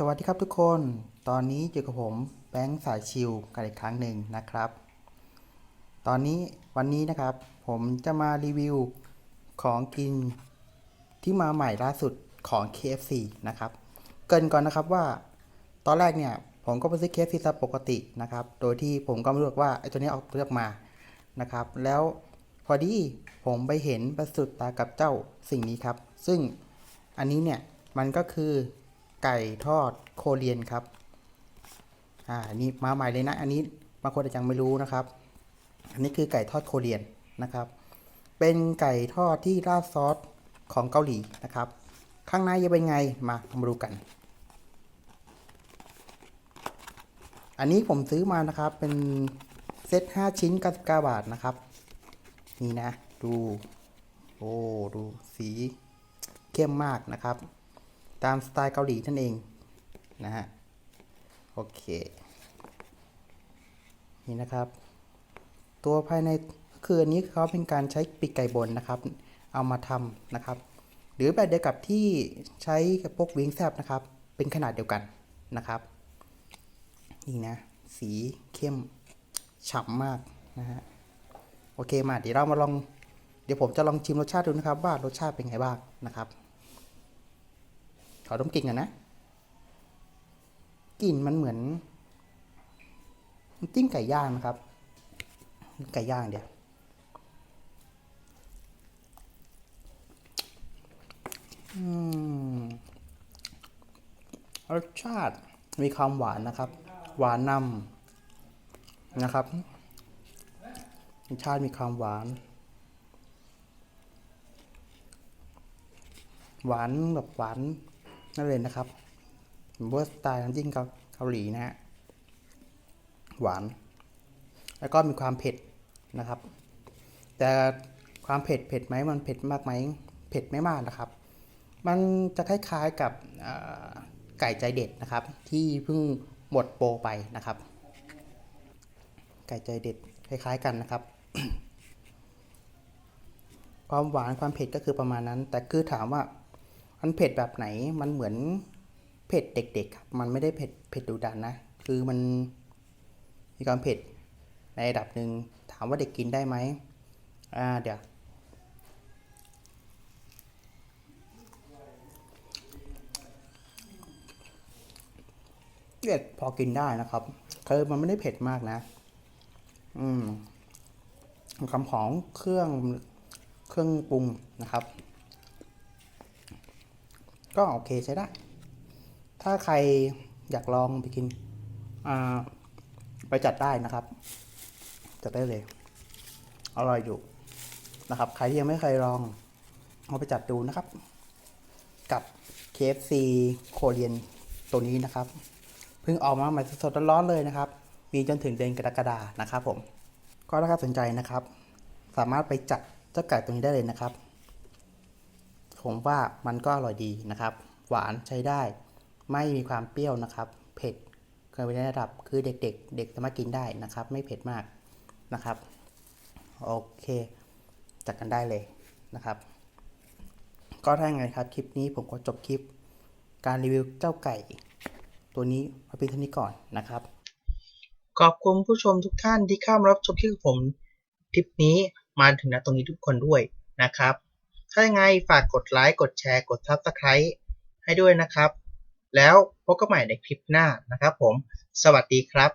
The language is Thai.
สวัสดีครับทุกคน ตอนนี้อยู่กับผมแบงค์สายชิวกันอีกครั้งหนึ่งนะครับ ตอนนี้วันนี้นะครับ ผมจะมารีวิวของกินที่มาใหม่ล่าสุดของ KFC นะครับ เกินก่อนนะครับว่า ตอนแรกเนี่ย ผมก็ไปซื้อ KFC ตามปกตินะครับ โดยที่ผมก็ไม่รู้ว่าไอ้ตัวนี้เอาเลือกมานะครับ แล้วพอดีผมไปเห็นประสุดตากับเจ้าสิ่งนี้ครับ ซึ่งอันนี้เนี่ยมันก็คือ ไก่ทอดโคเรียนครับ อ่าอันนี้มาใหม่เลยนะ อันนี้บางคนอาจจะยังไม่รู้นะครับ อันนี้คือไก่ทอดโคเรียนนะครับ เป็นไก่ทอดที่ราดซอสของเกาหลีนะครับ ข้างในจะเป็นไง มามาดูกัน อันนี้ผมซื้อมานะครับ เป็นเซต5 ชิ้น99บาทนะครับ นี่นะ ดู โอ้ ดูสีเข้มมากนะครับ ตามสไตล์เกาหลีนั่นเองนะฮะโอเค นี่นะครับ ตัวภายในคืออันนี้เขาเป็นการใช้ปีกไก่บนนะครับ เอามาทำนะครับ หรือแบบเดียวกับที่ใช้กับพวกวิงแซบนะครับ เป็นขนาดเดียวกันนะครับ นี่นะ สีเข้มฉ่ำมากนะฮะโอเคมาเดี๋ยวเรามาลอง เดี๋ยวผมจะลองชิมรสชาติดูนะครับว่ารสชาติเป็นไงบ้างนะครับ ขอดมกลิ่นกันนะ กลิ่นมันเหมือนจิ้มไก่ย่างนะครับ ไก่ย่างเดียวรสชาติมีความหวานนะครับ หวานนำนะครับรสชาติมีความหวาน หวานแบบหวาน นั่นเลยนะครับเวอร์สไตล์น้ำจิ้มเกาหลีนะฮะหวาน แล้วก็มีความเผ็ดนะครับ แต่ความเผ็ดเผ็ดไหมมันเผ็ดมากไหมเผ็ดไม่มากนะครับ มันจะคล้ายๆกับไก่ใจเด็ดนะครับ ที่เพิ่งหมดโปรไปนะครับ ไก่ใจเด็ดคล้ายๆกันนะครับ ความหวานความเผ็ดก็คือประมาณนั้น แต่คือถามว่า มันเผ็ดแบบไหนมันเหมือนเผ็ดเด็กๆครับมันไม่ได้เผ็ดเผ็ดดุดันนะ คือมันมีความเผ็ดในระดับหนึ่งถามว่าเด็กกินได้ไหมอ่าเดี๋ยวเด็กพอกินได้นะครับคือมันไม่ได้เผ็ดมากนะ อืมคำของเครื่องเครื่องปรุงนะครับ ก็โอเคใช้ได้ ถ้าใครอยากลองไปกินไปจัดได้นะครับ จัดได้เลย อร่อยอยู่นะครับ ใครที่ยังไม่เคยลองเอาไปจัดดูนะครับ กับ KFC โคเรียนตัวนี้นะครับ เพิ่งออกมาใหม่สดๆร้อนๆเลยนะครับ มีจนถึงเดือนกรกฎานะครับผม ก็ถ้าใครสนใจนะครับ สามารถไปจัดเจ้าไก่ตัวนี้ได้เลยนะครับ ผมว่ามันก็อร่อยดีนะครับ หวานใช้ได้ ไม่มีความเปรี้ยวนะครับ เผ็ดเคยไปในระดับคือเด็กๆเด็กสามารถกินได้นะครับ ไม่เผ็ดมากนะครับ โอเคจัดกันได้เลยนะครับ ก็ถ้าอย่างไรครับคลิปนี้ผมก็จบคลิป การรีวิวเจ้าไก่ ตัวนี้มาเพียงเท่านี้ก่อนนะครับ ขอบคุณผู้ชมทุกท่านที่เข้ามารับชมคลิปขอผมคลิปนี้มาถึงณตรงนี้ทุกคนด้วยนะครับ ถ้ายังไงฝากกดไลค์กดแชร์กด Subscribe ให้ด้วยนะครับ แล้วพบกันใหม่ในคลิปหน้านะครับผม สวัสดีครับ